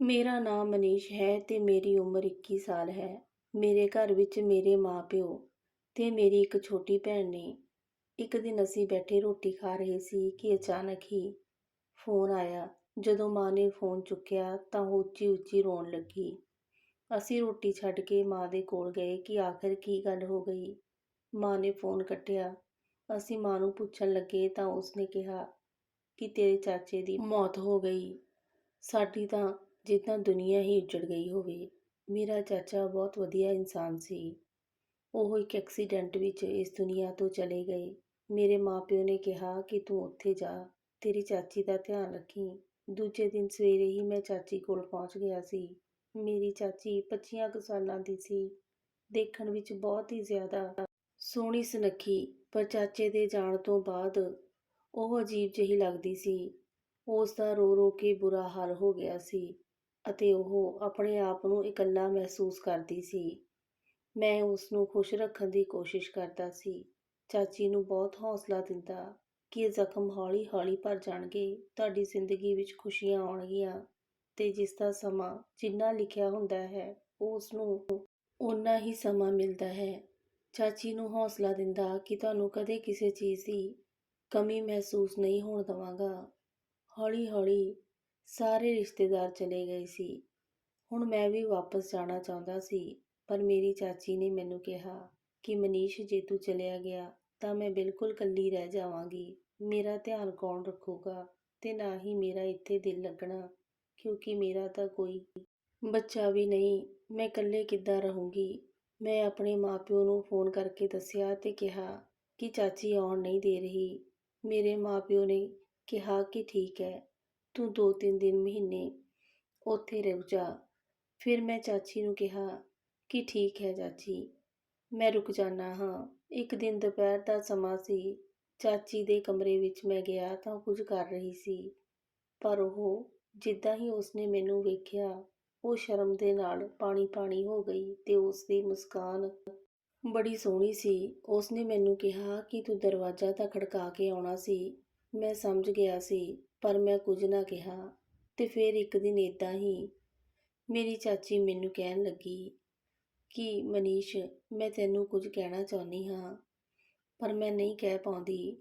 ਮੇਰਾ ਨਾਮ ਮਨੀਸ਼ ਹੈ ਤੇ ਮੇਰੀ ਉਮਰ 21 ਸਾਲ ਹੈ। ਮੇਰੇ ਘਰ ਵਿੱਚ ਮੇਰੇ ਮਾਪਿਓ ਤੇ ਮੇਰੀ ਇੱਕ ਛੋਟੀ ਭੈਣ ਨੇ। ਇੱਕ ਦਿਨ ਅਸੀਂ ਬੈਠੇ ਰੋਟੀ ਖਾ ਰਹੇ ਸੀ ਕਿ ਅਚਾਨਕ ਹੀ ਫੋਨ ਆਇਆ। ਜਦੋਂ ਮਾਂ ਨੇ ਫੋਨ ਚੁੱਕਿਆ ਤਾਂ ਉਹ ਉੱਚੀ ਉੱਚੀ ਰੋਣ ਲੱਗੀ। ਅਸੀਂ ਰੋਟੀ ਛੱਡ ਕੇ ਮਾਂ ਦੇ ਕੋਲ ਗਏ ਕਿ ਆਖਰ ਕੀ ਗੱਲ ਹੋ ਗਈ। ਮਾਂ ਨੇ ਫੋਨ ਕੱਟਿਆ। ਅਸੀਂ ਮਾਂ ਨੂੰ ਪੁੱਛਣ ਲੱਗੇ ਤਾਂ ਉਸਨੇ ਕਿਹਾ ਕਿ ਤੇਰੇ ਚਾਚੇ ਦੀ ਮੌਤ ਹੋ ਗਈ। ਸਾਡੀ ਤਾਂ ਜਿੱਦਾਂ ਦੁਨੀਆ ਹੀ ਉੱਜੜ ਗਈ ਹੋਵੇ, ਮੇਰਾ ਚਾਚਾ ਬਹੁਤ ਵਧੀਆ ਇਨਸਾਨ ਸੀ। ਉਹ ਇੱਕ ਐਕਸੀਡੈਂਟ ਵਿੱਚ ਇਸ ਦੁਨੀਆ ਤੋਂ ਚਲੇ ਗਏ। ਮੇਰੇ ਮਾਪਿਓ ਨੇ ਕਿਹਾ ਕਿ ਤੂੰ ਉੱਥੇ ਜਾ, ਤੇਰੀ ਚਾਚੀ ਦਾ ਧਿਆਨ ਰੱਖੀ। ਦੂਜੇ ਦਿਨ ਸਵੇਰੇ ਹੀ ਮੈਂ ਚਾਚੀ ਕੋਲ ਪਹੁੰਚ ਗਿਆ ਸੀ। ਮੇਰੀ ਚਾਚੀ 25 ਕੁ ਸਾਲਾਂ ਦੀ ਸੀ। ਦੇਖਣ ਵਿੱਚ ਬਹੁਤ ਹੀ ਜ਼ਿਆਦਾ ਸੋਹਣੀ ਸੁਨੱਖੀ, ਪਰ ਚਾਚੇ ਦੇ ਜਾਣ ਤੋਂ ਬਾਅਦ ਉਹ ਅਜੀਬ ਜਿਹੀ ਲੱਗਦੀ ਸੀ। ਉਸ ਦਾ ਰੋ ਰੋ ਕੇ ਬੁਰਾ ਹਾਲ ਹੋ ਗਿਆ ਸੀ। ਅਤੇ ਉਹ ਆਪਣੇ ਆਪ ਨੂੰ ਇਕੱਲਾ ਮਹਿਸੂਸ ਕਰਦੀ ਸੀ। ਮੈਂ ਉਸ ਨੂੰ ਖੁਸ਼ ਰੱਖਣ ਦੀ ਕੋਸ਼ਿਸ਼ ਕਰਦਾ ਸੀ। ਚਾਚੀ ਨੂੰ ਬਹੁਤ ਹੌਸਲਾ ਦਿੰਦਾ ਕਿ ਇਹ ਜ਼ਖਮ ਹੌਲੀ-ਹੌਲੀ ਭਰ ਜਾਣਗੇ, ਤੁਹਾਡੀ ਜ਼ਿੰਦਗੀ ਵਿੱਚ ਖੁਸ਼ੀਆਂ ਆਉਣਗੀਆਂ ਤੇ ਜਿਸ ਦਾ ਸਮਾਂ ਜਿੰਨਾ ਲਿਖਿਆ ਹੁੰਦਾ ਹੈ ਉਸ ਨੂੰ ਓਨਾ ਹੀ ਸਮਾਂ ਮਿਲਦਾ ਹੈ। ਚਾਚੀ ਨੂੰ ਹੌਸਲਾ ਦਿੰਦਾ ਕਿ ਤੁਹਾਨੂੰ ਕਦੇ ਕਿਸੇ ਚੀਜ਼ ਦੀ ਕਮੀ ਮਹਿਸੂਸ ਨਹੀਂ ਹੋਣ ਦਵਾਂਗਾ। ਹੌਲੀ-ਹੌਲੀ ਸਾਰੇ ਰਿਸ਼ਤੇਦਾਰ ਚਲੇ ਗਏ ਸੀ। ਹੁਣ ਮੈਂ ਵੀ ਵਾਪਸ ਜਾਣਾ ਚਾਹੁੰਦਾ ਸੀ, ਪਰ ਮੇਰੀ ਚਾਚੀ ਨੇ ਮੈਨੂੰ ਕਿਹਾ ਕਿ ਮਨੀਸ਼, ਜੇ ਤੂੰ ਚਲਿਆ ਗਿਆ ਤਾਂ ਮੈਂ ਬਿਲਕੁਲ ਇਕੱਲੀ ਰਹਿ ਜਾਵਾਂਗੀ। ਮੇਰਾ ਧਿਆਨ ਕੌਣ ਰੱਖੂਗਾ ਤੇ ਨਾ ਹੀ ਮੇਰਾ ਇੱਥੇ ਦਿਲ ਲੱਗਣਾ, ਕਿਉਂਕਿ ਮੇਰਾ ਤਾਂ ਕੋਈ ਬੱਚਾ ਵੀ ਨਹੀਂ। ਮੈਂ ਇਕੱਲੇ ਕਿੱਦਾਂ ਰਹੂੰਗੀ? ਮੈਂ ਆਪਣੇ ਮਾਪਿਓ ਨੂੰ ਫੋਨ ਕਰਕੇ ਦੱਸਿਆ ਤੇ ਕਿਹਾ ਕਿ ਚਾਚੀ ਆਉਣ ਨਹੀਂ ਦੇ ਰਹੀ। ਮੇਰੇ ਮਾਪਿਓ ਨੇ ਕਿਹਾ ਕਿ ਠੀਕ ਹੈ ਤੂੰ ਦੋ ਤਿੰਨ ਦਿਨ ਮਹੀਨੇ ਉੱਥੇ ਰੁਕ ਜਾ। ਫਿਰ ਮੈਂ ਚਾਚੀ ਨੂੰ ਕਿਹਾ ਕਿ ਠੀਕ ਹੈ ਚਾਚੀ, ਮੈਂ ਰੁਕ ਜਾਣਾ ਹਾਂ। ਇੱਕ ਦਿਨ ਦੁਪਹਿਰ ਦਾ ਸਮਾਂ ਸੀ। ਚਾਚੀ ਦੇ ਕਮਰੇ ਵਿੱਚ ਮੈਂ ਗਿਆ ਤਾਂ ਉਹ ਕੁਝ ਕਰ ਰਹੀ ਸੀ। ਪਰ ਉਹ ਜਿੱਦਾਂ ਹੀ ਉਸਨੇ ਮੈਨੂੰ ਵੇਖਿਆ, ਉਹ ਸ਼ਰਮ ਦੇ ਨਾਲ ਪਾਣੀ ਪਾਣੀ ਹੋ ਗਈ ਤੇ ਉਸ ਦੀ ਮੁਸਕਾਨ ਬੜੀ ਸੋਹਣੀ ਸੀ। ਉਸਨੇ ਮੈਨੂੰ ਕਿਹਾ ਕਿ ਤੂੰ ਦਰਵਾਜ਼ਾ ਤਾਂ ਖੜਕਾ ਕੇ ਆਉਣਾ ਸੀ। ਮੈਂ ਸਮਝ ਗਿਆ ਸੀ ਪਰ ਮੈਂ ਕੁਝ ਨਾ ਕਿਹਾ ਅਤੇ ਫਿਰ ਇੱਕ ਦਿਨ ਇੱਦਾਂ ਹੀ ਮੇਰੀ ਚਾਚੀ ਮੈਨੂੰ ਕਹਿਣ ਲੱਗੀ ਕਿ, ਮਨੀਸ਼, ਮੈਂ ਤੈਨੂੰ ਕੁਝ ਕਹਿਣਾ ਚਾਹੁੰਦੀ ਹਾਂ, ਪਰ ਮੈਂ ਨਹੀਂ ਕਹਿ ਪਾਉਂਦੀ।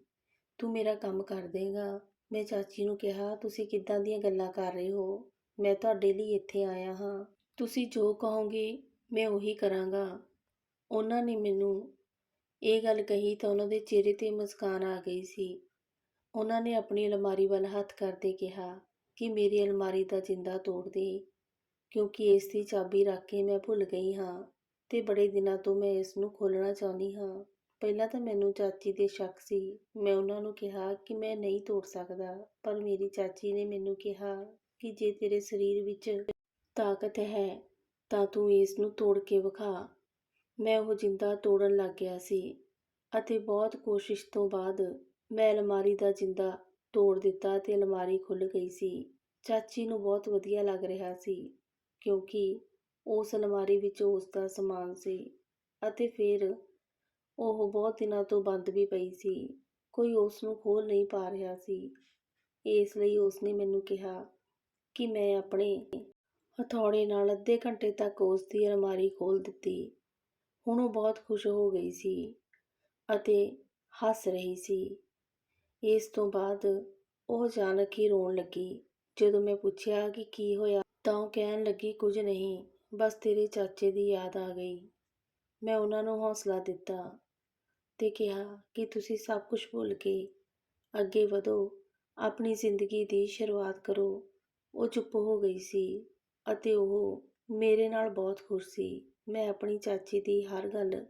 ਤੂੰ ਮੇਰਾ ਕੰਮ ਕਰ ਦੇਗਾ। ਮੈਂ ਚਾਚੀ ਨੂੰ ਕਿਹਾ, ਤੁਸੀਂ ਕਿੱਦਾਂ ਦੀਆਂ ਗੱਲਾਂ ਕਰ ਰਹੇ ਹੋ? ਮੈਂ ਤੁਹਾਡੇ ਲਈ ਇੱਥੇ ਆਇਆ ਹਾਂ। ਤੁਸੀਂ ਜੋ ਕਹੋਗੇ, ਮੈਂ ਉਹੀ ਕਰਾਂਗਾ। ਉਹਨਾਂ ਨੇ ਮੈਨੂੰ ਇਹ ਗੱਲ ਕਹੀ ਤਾਂ ਉਹਨਾਂ ਦੇ ਚਿਹਰੇ ਤੇ ਮੁਸਕਾਨ ਆ ਗਈ ਸੀ। ਉਹਨਾਂ ਨੇ ਆਪਣੀ ਅਲਮਾਰੀ ਵੱਲ ਹੱਥ ਕਰਦੇ ਕਿਹਾ ਕਿ ਮੇਰੀ ਅਲਮਾਰੀ ਦਾ ਜਿੰਦਾ ਤੋੜ ਦੇ, ਕਿਉਂਕਿ ਇਸ ਦੀ ਚਾਬੀ ਰੱਖ ਕੇ ਮੈਂ ਭੁੱਲ ਗਈ ਹਾਂ ਤੇ ਬੜੇ ਦਿਨਾਂ ਤੋਂ ਮੈਂ ਇਸ ਨੂੰ ਖੋਲ੍ਹਣਾ ਚਾਹੁੰਦੀ ਹਾਂ। ਪਹਿਲਾਂ ਤਾਂ ਮੈਨੂੰ ਚਾਚੀ ਦੇ ਸ਼ੱਕ ਸੀ। ਮੈਂ ਉਹਨਾਂ ਨੂੰ ਕਿਹਾ ਕਿ ਮੈਂ ਨਹੀਂ ਤੋੜ ਸਕਦਾ, ਪਰ ਮੇਰੀ ਚਾਚੀ ਨੇ ਮੈਨੂੰ ਕਿਹਾ ਕਿ ਜੇ ਤੇਰੇ ਸਰੀਰ ਵਿੱਚ ਤਾਕਤ ਹੈ, ਤਾਂ ਤੂੰ ਇਸ ਨੂੰ ਤੋੜ ਕੇ ਵਿਖਾ। ਮੈਂ ਉਹ ਜਿੰਦਾ ਤੋੜਨ ਲੱਗ ਗਿਆ ਸੀ ਅਤੇ ਬਹੁਤ ਕੋਸ਼ਿਸ਼ ਤੋਂ ਬਾਅਦ ਮੈਂ ਅਲਮਾਰੀ ਦਾ ਜਿੰਦਾ ਤੋੜ ਦਿੱਤਾ ਅਤੇ ਅਲਮਾਰੀ ਖੁੱਲ੍ਹ ਗਈ ਸੀ। ਚਾਚੀ ਨੂੰ ਬਹੁਤ ਵਧੀਆ ਲੱਗ ਰਿਹਾ ਸੀ, ਕਿਉਂਕਿ ਉਸ ਅਲਮਾਰੀ ਵਿੱਚ ਉਸ ਦਾ ਸਮਾਨ ਸੀ ਅਤੇ ਫਿਰ ਉਹ ਬਹੁਤ ਦਿਨਾਂ ਤੋਂ ਬੰਦ ਵੀ ਪਈ ਸੀ। ਕੋਈ ਉਸ ਨੂੰ ਖੋਲ੍ਹ ਨਹੀਂ ਪਾ ਰਿਹਾ ਸੀ। ਇਸ ਲਈ ਉਸ ਨੇ ਮੈਨੂੰ ਕਿਹਾ ਕਿ ਮੈਂ ਆਪਣੇ ਹਥੌੜੇ ਨਾਲ ਅੱਧੇ ਘੰਟੇ ਤੱਕ ਉਸ ਦੀ ਅਲਮਾਰੀ ਖੋਲ੍ਹ ਦਿੱਤੀ। ਹੁਣ ਉਹ ਬਹੁਤ ਖੁਸ਼ ਹੋ ਗਈ ਸੀ ਅਤੇ ਹੱਸ ਰਹੀ ਸੀ। ਇਸ ਤੋਂ ਬਾਅਦ ਉਹ ਅਚਾਨਕ ਹੀ ਰੋਣ ਲੱਗੀ। ਜਦੋਂ ਮੈਂ ਪੁੱਛਿਆ ਕਿ ਕੀ ਹੋਇਆ, ਤਾਂ ਉਹ ਕਹਿਣ ਲੱਗੀ, ਕੁਝ ਨਹੀਂ, ਬਸ ਤੇਰੇ ਚਾਚੇ ਦੀ ਯਾਦ ਆ ਗਈ। ਮੈਂ ਉਹਨਾਂ ਨੂੰ ਹੌਸਲਾ ਦਿੱਤਾ ਤੇ ਕਿਹਾ ਕਿ ਤੁਸੀਂ ਸਭ ਕੁਝ ਭੁੱਲ ਕੇ ਅੱਗੇ ਵਧੋ, ਆਪਣੀ ਜ਼ਿੰਦਗੀ ਦੀ ਸ਼ੁਰੂਆਤ ਕਰੋ। ਉਹ ਚੁੱਪ ਹੋ ਗਈ ਸੀ ਅਤੇ ਉਹ ਮੇਰੇ ਨਾਲ ਬਹੁਤ ਖੁਸ਼ ਸੀ। ਮੈਂ ਆਪਣੀ ਚਾਚੀ ਦੀ ਹਰ ਗੱਲ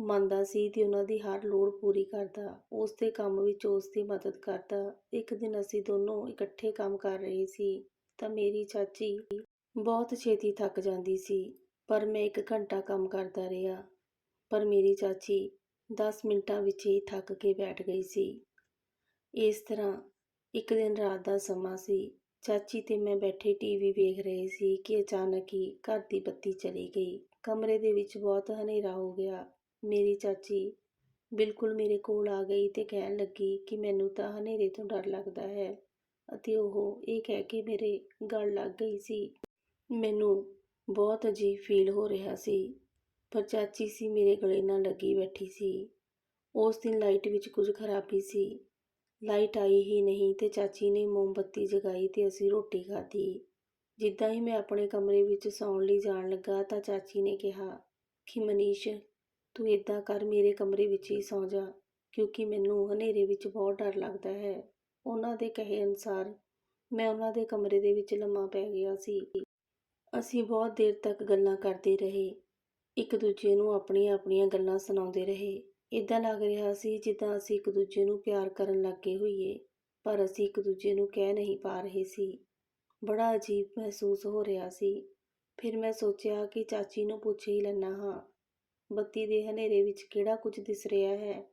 ਮੰਨਦਾ ਸੀ ਤੇ ਉਹਨਾਂ ਦੀ ਹਰ ਲੋੜ ਪੂਰੀ ਕਰਦਾ। ਉਸ ਦੇ ਕੰਮ ਵਿੱਚ ਉਸ ਦੀ ਮਦਦ ਕਰਦਾ। ਇੱਕ ਦਿਨ ਅਸੀਂ ਦੋਨੋਂ ਇਕੱਠੇ ਕੰਮ ਕਰ ਰਹੇ ਸੀ ਤਾਂ ਮੇਰੀ ਚਾਚੀ ਬਹੁਤ ਛੇਤੀ ਥੱਕ ਜਾਂਦੀ ਸੀ, ਪਰ ਮੈਂ ਇੱਕ ਘੰਟਾ ਕੰਮ ਕਰਦਾ ਰਿਹਾ। ਪਰ ਮੇਰੀ ਚਾਚੀ 10 ਮਿੰਟਾਂ ਵਿੱਚ ਹੀ ਥੱਕ ਕੇ ਬੈਠ ਗਈ ਸੀ। ਇਸ ਤਰ੍ਹਾਂ ਇੱਕ ਦਿਨ ਰਾਤ ਦਾ ਸਮਾਂ ਸੀ। ਚਾਚੀ ਤੇ ਮੈਂ ਬੈਠੇ ਟੀਵੀ ਵੇਖ ਰਹੇ ਸੀ ਕਿ ਅਚਾਨਕ ਹੀ ਘਰ ਦੀ ਬੱਤੀ ਚਲੀ ਗਈ। ਕਮਰੇ ਦੇ ਵਿੱਚ ਬਹੁਤ ਹਨੇਰਾ ਹੋ ਗਿਆ। ਮੇਰੀ ਚਾਚੀ ਬਿਲਕੁਲ ਮੇਰੇ ਕੋਲ ਆ ਗਈ ਤੇ ਕਹਿਣ ਲੱਗੀ ਕਿ ਮੈਨੂੰ ਤਾਂ ਹਨੇਰੇ ਤੋਂ ਡਰ ਲੱਗਦਾ ਹੈ ਅਤੇ ਉਹ ਇਹ ਕਹਿ ਕੇ ਮੇਰੇ ਗਲ ਲੱਗ ਗਈ ਸੀ। ਮੈਨੂੰ ਬਹੁਤ ਅਜੀਬ ਫੀਲ ਹੋ ਰਿਹਾ ਸੀ, ਪਰ ਚਾਚੀ ਸੀ ਮੇਰੇ ਗਲੇ ਨਾਲ ਲੱਗੀ ਬੈਠੀ ਸੀ। ਉਸ ਦਿਨ ਲਾਈਟ ਵਿੱਚ ਕੁਝ ਖਰਾਬੀ ਸੀ। ਲਾਈਟ ਆਈ ਹੀ ਨਹੀਂ ਤੇ ਚਾਚੀ ਨੇ ਮੋਮਬੱਤੀ ਜਗਾਈ ਤੇ ਅਸੀਂ ਰੋਟੀ ਖਾਧੀ। ਜਿੱਦਾਂ ਹੀ ਮੈਂ ਆਪਣੇ ਕਮਰੇ ਵਿੱਚ ਸੌਣ ਲਈ ਜਾਣ ਲੱਗਾ ਤਾਂ ਚਾਚੀ ਨੇ ਕਿਹਾ ਕਿ ਮਨੀਸ਼ ਤੂੰ ਇਦਾਂ ਕਰ, ਮੇਰੇ ਕਮਰੇ ਵਿੱਚ ਹੀ ਸੌਂ ਜਾ, ਕਿਉਂਕਿ ਮੈਨੂੰ ਹਨੇਰੇ ਵਿੱਚ ਬਹੁਤ ਡਰ ਲੱਗਦਾ ਹੈ। ਉਹਨਾਂ ਦੇ ਕਹੇ ਅਨੁਸਾਰ ਮੈਂ ਉਹਨਾਂ ਦੇ ਕਮਰੇ ਦੇ ਵਿੱਚ ਲੰਮਾ ਪੈ ਗਿਆ ਸੀ। ਅਸੀਂ ਬਹੁਤ ਦੇਰ ਤੱਕ ਗੱਲਾਂ ਕਰਦੇ ਰਹੇ। ਇੱਕ ਦੂਜੇ ਨੂੰ ਆਪਣੀਆਂ ਆਪਣੀਆਂ ਗੱਲਾਂ ਸੁਣਾਉਂਦੇ ਰਹੇ। ਇਦਾਂ ਲੱਗ ਰਿਹਾ ਸੀ ਜਿੱਦਾਂ ਅਸੀਂ ਇੱਕ ਦੂਜੇ ਨੂੰ ਪਿਆਰ ਕਰਨ ਲੱਗੇ ਹੋਈਏ, ਪਰ ਅਸੀਂ ਇੱਕ ਦੂਜੇ ਨੂੰ ਕਹਿ ਨਹੀਂ ਪਾ ਰਹੇ ਸੀ। ਬੜਾ ਅਜੀਬ ਮਹਿਸੂਸ ਹੋ ਰਿਹਾ ਸੀ। ਫਿਰ ਮੈਂ ਸੋਚਿਆ ਕਿ ਚਾਚੀ ਨੂੰ ਪੁੱਛ ਹੀ ਲੈਣਾ ਹਾਂ ਬੱਤੀ ਦੇ ਹਨੇਰੇ ਵਿੱਚ ਕਿਹੜਾ ਕੁਝ ਦਿਸ ਰਿਹਾ ਹੈ?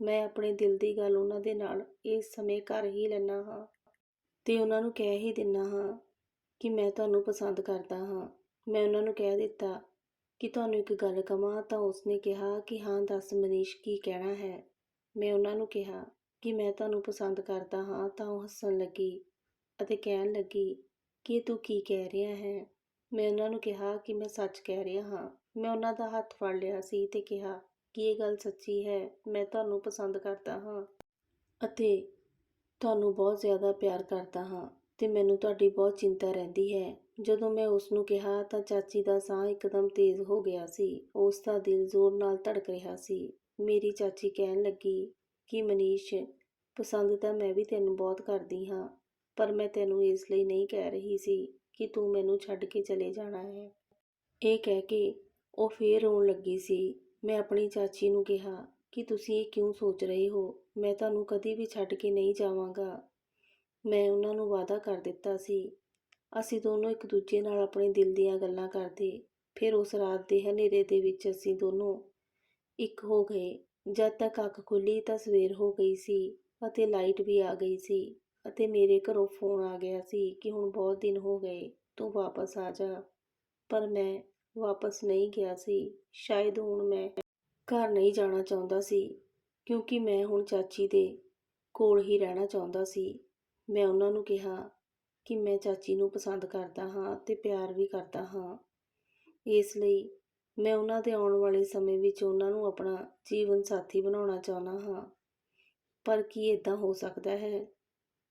ਮੈਂ ਆਪਣੇ ਦਿਲ ਦੀ ਗੱਲ ਉਹਨਾਂ ਦੇ ਨਾਲ ਇਸ ਸਮੇਂ ਕਰ ਹੀ ਲੈਣਾ ਹਾਂ ਤੇ ਉਹਨਾਂ ਨੂੰ ਕਹਿ ਹੀ ਦਿੰਨਾ ਹਾਂ ਕਿ ਮੈਂ ਤੁਹਾਨੂੰ ਪਸੰਦ ਕਰਦਾ ਹਾਂ। ਮੈਂ ਉਹਨਾਂ ਨੂੰ ਕਹਿ ਦਿੱਤਾ ਕਿ ਤੁਹਾਨੂੰ ਇੱਕ ਗੱਲ ਕਹਾਂ ਤਾਂ ਉਸਨੇ ਕਿਹਾ ਕਿ ਹਾਂ, ਦੱਸ ਮਨੀਸ਼ ਕੀ ਕਹਿਣਾ ਹੈ? ਮੈਂ ਉਹਨਾਂ ਨੂੰ ਕਿਹਾ ਕਿ ਮੈਂ ਤੁਹਾਨੂੰ ਪਸੰਦ ਕਰਦਾ ਹਾਂ ਤਾਂ ਉਹ ਹੱਸਣ ਲੱਗੀ ਅਤੇ ਕਹਿਣ ਲੱਗੀ ਕਿ ਤੂੰ ਕੀ ਕਹਿ ਰਿਹਾ ਹੈ? ਮੈਂ ਉਹਨਾਂ ਨੂੰ ਕਿਹਾ ਕਿ ਮੈਂ ਸੱਚ ਕਹਿ ਰਿਹਾ ਹਾਂ। ਮੈਂ ਉਹਨਾਂ ਦਾ ਹੱਥ ਫੜ ਲਿਆ ਸੀ ਤੇ ਕਿਹਾ, ਕਿ ਇਹ ਗੱਲ ਸੱਚੀ ਹੈ? ਮੈਂ ਤੁਹਾਨੂੰ ਪਸੰਦ ਕਰਦਾ ਹਾਂ ਅਤੇ ਤੁਹਾਨੂੰ ਬਹੁਤ ਜ਼ਿਆਦਾ ਪਿਆਰ ਕਰਦਾ ਹਾਂ ਤੇ ਮੈਨੂੰ ਤੁਹਾਡੀ ਬਹੁਤ ਚਿੰਤਾ ਰਹਿੰਦੀ ਹੈ। ਜਦੋਂ ਮੈਂ ਉਸ ਨੂੰ ਕਿਹਾ ਤਾਂ ਚਾਚੀ ਦਾ ਸਾਹ ਇੱਕਦਮ ਤੇਜ਼ ਹੋ ਗਿਆ ਸੀ। ਉਸ ਦਾ ਦਿਲ ਜ਼ੋਰ ਨਾਲ ਧੜਕ ਰਿਹਾ ਸੀ। ਮੇਰੀ ਚਾਚੀ ਕਹਿਣ ਲੱਗੀ, ਕਿ ਮਨੀਸ਼, ਪਸੰਦ ਤਾਂ ਮੈਂ ਵੀ ਤੈਨੂੰ ਬਹੁਤ ਕਰਦੀ ਹਾਂ, ਪਰ ਮੈਂ ਤੈਨੂੰ ਇਸ ਲਈ ਨਹੀਂ ਕਹਿ ਰਹੀ ਸੀ ਕਿ ਤੂੰ ਮੈਨੂੰ ਛੱਡ ਕੇ ਚਲੇ ਜਾਣਾ ਹੈ। ਇਹ ਕਹਿ ਕੇ ਉਹ ਫੇਰ ਰੋਣ ਲੱਗੀ ਸੀ। ਮੈਂ ਆਪਣੀ ਚਾਚੀ ਨੂੰ ਕਿਹਾ ਕਿ ਤੁਸੀਂ ਇਹ ਕਿਉਂ ਸੋਚ ਰਹੇ ਹੋ? ਮੈਂ ਤੁਹਾਨੂੰ ਕਦੇ ਵੀ ਛੱਡ ਕੇ ਨਹੀਂ ਜਾਵਾਂਗਾ। ਮੈਂ ਉਹਨਾਂ ਨੂੰ ਵਾਅਦਾ ਕਰ ਦਿੱਤਾ ਸੀ। ਅਸੀਂ ਦੋਨੋਂ ਇੱਕ ਦੂਜੇ ਨਾਲ ਆਪਣੇ ਦਿਲ ਦੀਆਂ ਗੱਲਾਂ ਕਰਦੇ। ਫਿਰ ਉਸ ਰਾਤ ਦੇ ਹਨੇਰੇ ਦੇ ਵਿੱਚ ਅਸੀਂ ਦੋਨੋਂ ਇੱਕ ਹੋ ਗਏ। ਜਦ ਤੱਕ ਅੱਖ ਖੁੱਲੀ ਤਾਂ ਸਵੇਰ ਹੋ ਗਈ ਸੀ ਅਤੇ ਲਾਈਟ ਵੀ ਆ ਗਈ ਸੀ ਅਤੇ ਮੇਰੇ ਘਰੋਂ ਫੋਨ ਆ ਗਿਆ ਸੀ ਕਿ ਹੁਣ ਬਹੁਤ ਦਿਨ ਹੋ ਗਏ ਤੂੰ ਵਾਪਸ ਆ ਜਾ। ਪਰ ਮੈਂ ਵਾਪਸ ਨਹੀਂ ਗਿਆ ਸੀ। ਸ਼ਾਇਦ ਹੁਣ ਮੈਂ ਘਰ ਨਹੀਂ ਜਾਣਾ ਚਾਹੁੰਦਾ ਸੀ, ਕਿਉਂਕਿ ਮੈਂ ਹੁਣ ਚਾਚੀ ਦੇ ਕੋਲ ਹੀ ਰਹਿਣਾ ਚਾਹੁੰਦਾ ਸੀ। ਮੈਂ ਉਹਨਾਂ ਨੂੰ ਕਿਹਾ ਕਿ ਮੈਂ ਚਾਚੀ ਨੂੰ ਪਸੰਦ ਕਰਦਾ ਹਾਂ ਤੇ ਪਿਆਰ ਵੀ ਕਰਦਾ ਹਾਂ। ਇਸ ਲਈ ਮੈਂ ਉਹਨਾਂ ਦੇ ਆਉਣ ਵਾਲੇ ਸਮੇਂ ਵਿੱਚ ਉਹਨਾਂ ਨੂੰ ਆਪਣਾ ਜੀਵਨ ਸਾਥੀ ਬਣਾਉਣਾ ਚਾਹੁੰਦਾ ਹਾਂ। ਪਰ ਕੀ ਇਦਾਂ ਹੋ ਸਕਦਾ ਹੈ?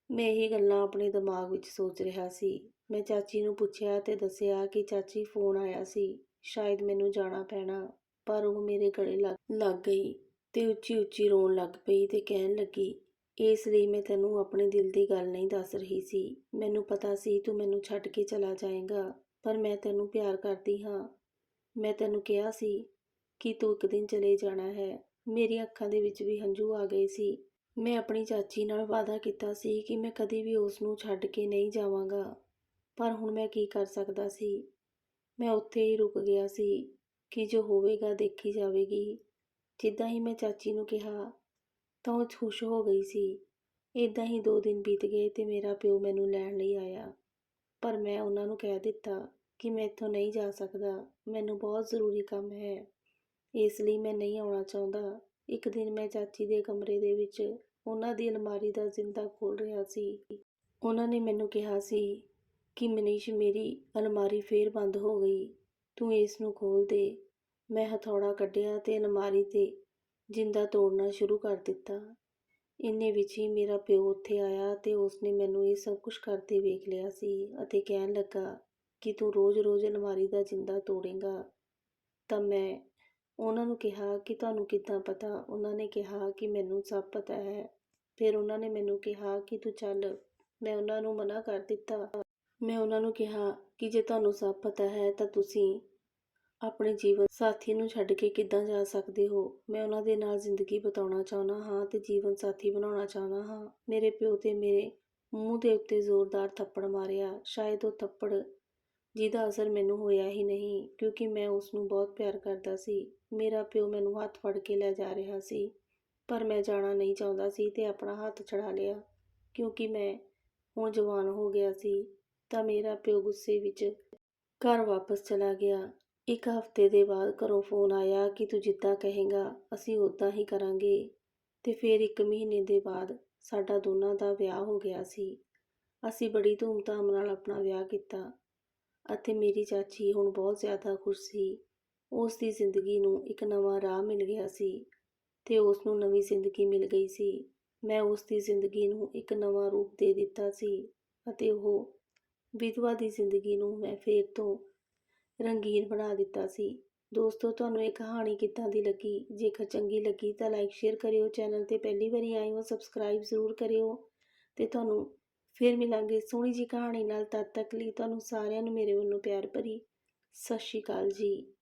ਮੈਂ ਇਹ ਗੱਲਾਂ ਆਪਣੇ ਦਿਮਾਗ ਵਿੱਚ ਸੋਚ ਰਿਹਾ ਸੀ। ਮੈਂ ਚਾਚੀ ਨੂੰ ਪੁੱਛਿਆ ਤੇ ਦੱਸਿਆ ਕਿ ਚਾਚੀ ਫੋਨ ਆਇਆ ਸੀ। ਸ਼ਾਇਦ ਮੈਨੂੰ ਜਾਣਾ ਪੈਣਾ, ਪਰ ਉਹ ਮੇਰੇ ਗਲੇ ਲੱਗ ਲੱਗ ਗਈ ਤੇ ਉੱਚੀ ਉੱਚੀ ਰੋਣ ਲੱਗ ਪਈ ਤੇ ਕਹਿਣ ਲੱਗੀ, ਇਸ ਲਈ ਮੈਂ ਤੈਨੂੰ ਆਪਣੇ ਦਿਲ ਦੀ ਗੱਲ ਨਹੀਂ ਦੱਸ ਰਹੀ ਸੀ। ਮੈਨੂੰ ਪਤਾ ਸੀ ਤੂੰ ਮੈਨੂੰ ਛੱਡ ਕੇ ਚਲਾ ਜਾਏਗਾ, ਪਰ ਮੈਂ ਤੈਨੂੰ ਪਿਆਰ ਕਰਦੀ ਹਾਂ। ਮੈਂ ਤੈਨੂੰ ਕਿਹਾ ਸੀ ਕਿ ਤੂੰ ਇੱਕ ਦਿਨ ਚਲੇ ਜਾਣਾ ਹੈ। ਮੇਰੀਆਂ ਅੱਖਾਂ ਦੇ ਵਿੱਚ ਵੀ ਹੰਝੂ ਆ ਗਏ ਸੀ। ਮੈਂ ਆਪਣੀ ਚਾਚੀ ਨਾਲ ਵਾਅਦਾ ਕੀਤਾ ਸੀ ਕਿ ਮੈਂ ਕਦੇ ਵੀ ਉਸ ਨੂੰ ਛੱਡ ਕੇ ਨਹੀਂ ਜਾਵਾਂਗਾ। ਪਰ ਹੁਣ ਮੈਂ ਕੀ ਕਰ ਸਕਦਾ ਸੀ? ਮੈਂ ਉੱਥੇ ਹੀ ਰੁਕ ਗਿਆ ਸੀ ਕਿ ਜੋ ਹੋਵੇਗਾ ਦੇਖੀ ਜਾਵੇਗੀ। ਜਿੱਦਾਂ ਹੀ ਮੈਂ ਚਾਚੀ ਨੂੰ ਕਿਹਾ, ਤਾਂ ਉਹ ਖੁਸ਼ ਹੋ ਗਈ ਸੀ। ਇਦਾਂ ਹੀ ਦੋ ਦਿਨ ਬੀਤ ਗਏ ਤੇ ਮੇਰਾ ਪਿਓ ਮੈਨੂੰ ਲੈਣ ਲਈ ਆਇਆ। ਪਰ ਮੈਂ ਉਹਨਾਂ ਨੂੰ ਕਹਿ ਦਿੱਤਾ ਕਿ ਮੈਂ ਇੱਥੋਂ ਨਹੀਂ ਜਾ ਸਕਦਾ। ਮੈਨੂੰ ਬਹੁਤ ਜ਼ਰੂਰੀ ਕੰਮ ਹੈ। ਇਸ ਲਈ ਮੈਂ ਨਹੀਂ ਆਉਣਾ ਚਾਹੁੰਦਾ। ਇੱਕ ਦਿਨ ਮੈਂ ਚਾਚੀ ਦੇ ਕਮਰੇ ਦੇ ਵਿੱਚ ਉਹਨਾਂ ਦੀ ਅਲਮਾਰੀ ਦਾ ਜ਼ਿੰਦਾ ਖੋਲ ਰਿਹਾ ਸੀ। ਉਹਨਾਂ ਨੇ ਮੈਨੂੰ ਕਿਹਾ ਸੀ ਕਿ, ਮਨੀਸ਼, ਮੇਰੀ ਅਲਮਾਰੀ ਫੇਰ ਬੰਦ ਹੋ ਗਈ। ਤੂੰ ਇਸ ਨੂੰ ਖੋਲ ਦੇ। ਮੈਂ ਹਥੌੜਾ ਕੱਢਿਆ ਤੇ ਅਲਮਾਰੀ ਤੇ ਜਿੰਦਾ ਤੋੜਨਾ ਸ਼ੁਰੂ ਕਰ ਦਿੱਤਾ। ਇੰਨੇ ਵਿੱਚ ਹੀ ਮੇਰਾ ਪਿਓ ਉੱਥੇ ਆਇਆ ਤੇ ਉਸਨੇ ਮੈਨੂੰ ਇਹ ਸਭ ਕੁਝ ਕਰਦੇ ਵੇਖ ਲਿਆ ਸੀ ਅਤੇ ਕਹਿਣ ਲੱਗਾ ਕਿ, ਤੂੰ ਰੋਜ਼-ਰੋਜ਼ ਅਲਮਾਰੀ ਦਾ ਜਿੰਦਾ ਤੋੜੇਗਾ। ਤਾਂ ਮੈਂ ਉਹਨਾਂ ਨੂੰ ਕਿਹਾ ਕਿ ਤੁਹਾਨੂੰ ਕਿੱਦਾਂ ਪਤਾ? ਉਹਨਾਂ ਨੇ ਕਿਹਾ ਕਿ ਮੈਨੂੰ ਸਭ ਪਤਾ ਹੈ। ਫਿਰ ਉਹਨਾਂ ਨੇ ਮੈਨੂੰ ਕਿਹਾ ਕਿ ਤੂੰ ਚੱਲ। ਮੈਂ ਉਹਨਾਂ ਨੂੰ ਮਨਾ ਕਰ ਦਿੱਤਾ। ਮੈਂ ਉਹਨਾਂ ਨੂੰ ਕਿਹਾ ਕਿ ਜੇ ਤੁਹਾਨੂੰ ਸਭ ਪਤਾ ਹੈ ਤਾਂ ਤੁਸੀਂ ਆਪਣੇ ਜੀਵਨ ਸਾਥੀ ਨੂੰ ਛੱਡ ਕੇ ਕਿੱਦਾਂ ਜਾ ਸਕਦੇ ਹੋ? ਮੈਂ ਉਹਨਾਂ ਦੇ ਨਾਲ ਜ਼ਿੰਦਗੀ ਬਿਤਾਉਣਾ ਚਾਹੁੰਦਾ ਹਾਂ ਤੇ ਜੀਵਨ ਸਾਥੀ ਬਣਾਉਣਾ ਚਾਹੁੰਦਾ ਹਾਂ। ਮੇਰੇ ਪਿਓ ਤੇ ਮੇਰੇ ਮੂੰਹ ਦੇ ਉੱਤੇ ਜ਼ੋਰਦਾਰ ਥੱਪੜ ਮਾਰਿਆ। ਸ਼ਾਇਦ ਉਹ ਥੱਪੜ ਜਿਹਦਾ ਅਸਰ ਮੈਨੂੰ ਹੋਇਆ ਹੀ ਨਹੀਂ, ਕਿਉਂਕਿ ਮੈਂ ਉਸ ਨੂੰ ਬਹੁਤ ਪਿਆਰ ਕਰਦਾ ਸੀ। ਮੇਰਾ ਪਿਓ ਮੈਨੂੰ ਹੱਥ ਫੜ ਕੇ ਲੈ ਜਾ ਰਿਹਾ ਸੀ, ਪਰ ਮੈਂ ਜਾਣਾ ਨਹੀਂ ਚਾਹੁੰਦਾ ਸੀ ਤੇ ਆਪਣਾ ਹੱਥ ਛੜਾ ਲਿਆ। ਕਿਉਂਕਿ ਮੈਂ ਹੁਣ ਜਵਾਨ ਹੋ ਗਿਆ ਸੀ, ਤਾਂ ਮੇਰਾ ਪਿਓ ਗੁੱਸੇ ਵਿੱਚ ਘਰ ਵਾਪਸ ਚਲਾ ਗਿਆ। ਇੱਕ ਹਫ਼ਤੇ ਦੇ ਬਾਅਦ ਘਰੋਂ ਫੋਨ ਆਇਆ ਕਿ ਤੂੰ ਜਿੱਦਾਂ ਕਹੇਗਾ, ਅਸੀਂ ਉਦਾਂ ਹੀ ਕਰਾਂਗੇ। ਤੇ ਫਿਰ ਇੱਕ ਮਹੀਨੇ ਦੇ ਬਾਅਦ ਸਾਡਾ ਦੋਨਾਂ ਦਾ ਵਿਆਹ ਹੋ ਗਿਆ ਸੀ। ਅਸੀਂ ਬੜੀ ਧੂਮਧਾਮ ਨਾਲ ਆਪਣਾ ਵਿਆਹ ਕੀਤਾ। ਅਤੇ ਮੇਰੀ ਚਾਚੀ ਹੁਣ ਬਹੁਤ ਜ਼ਿਆਦਾ ਖੁਸ਼ ਸੀ। ਉਸ ਦੀ ਜ਼ਿੰਦਗੀ ਨੂੰ ਇੱਕ ਨਵਾਂ ਰਾਹ ਮਿਲ ਗਿਆ ਸੀ ਤੇ ਉਸ ਨੂੰ ਨਵੀਂ ਜ਼ਿੰਦਗੀ ਮਿਲ ਗਈ ਸੀ। ਮੈਂ ਉਸ ਦੀ ਜ਼ਿੰਦਗੀ ਨੂੰ ਇੱਕ ਨਵਾਂ ਰੂਪ ਦੇ ਦਿੱਤਾ ਸੀ ਅਤੇ ਉਹ ਵਿਧਵਾ ਦੀ ਜ਼ਿੰਦਗੀ ਨੂੰ ਮੈਂ ਫੇਰ ਤੋਂ ਰੰਗੀਨ ਬਣਾ ਦਿੱਤਾ ਸੀ। ਦੋਸਤੋ, ਤੁਹਾਨੂੰ ਇਹ ਕਹਾਣੀ ਕਿੱਦਾਂ ਦੀ ਲੱਗੀ? ਜੇਕਰ ਚੰਗੀ ਲੱਗੀ ਤਾਂ ਲਾਈਕ ਸ਼ੇਅਰ ਕਰਿਓ ਚੈਨਲ ਤੇ ਪਹਿਲੀ ਵਾਰੀ ਆਏ ਹੋ ਸਬਸਕ੍ਰਾਈਬ ਜ਼ਰੂਰ ਕਰਿਓ ਤੇ ਤੁਹਾਨੂੰ ਫਿਰ ਮਿਲਾਂਗੇ ਸੋਹਣੀ ਜੀ ਕਹਾਣੀ ਨਾਲ ਤਦ ਤੱਕ ਲਈ ਤੁਹਾਨੂੰ ਸਾਰਿਆਂ ਨੂੰ ਮੇਰੇ ਵੱਲੋਂ ਪਿਆਰ ਭਰੀ। ਸਤਿ ਸ਼੍ਰੀ ਅਕਾਲ ਜੀ।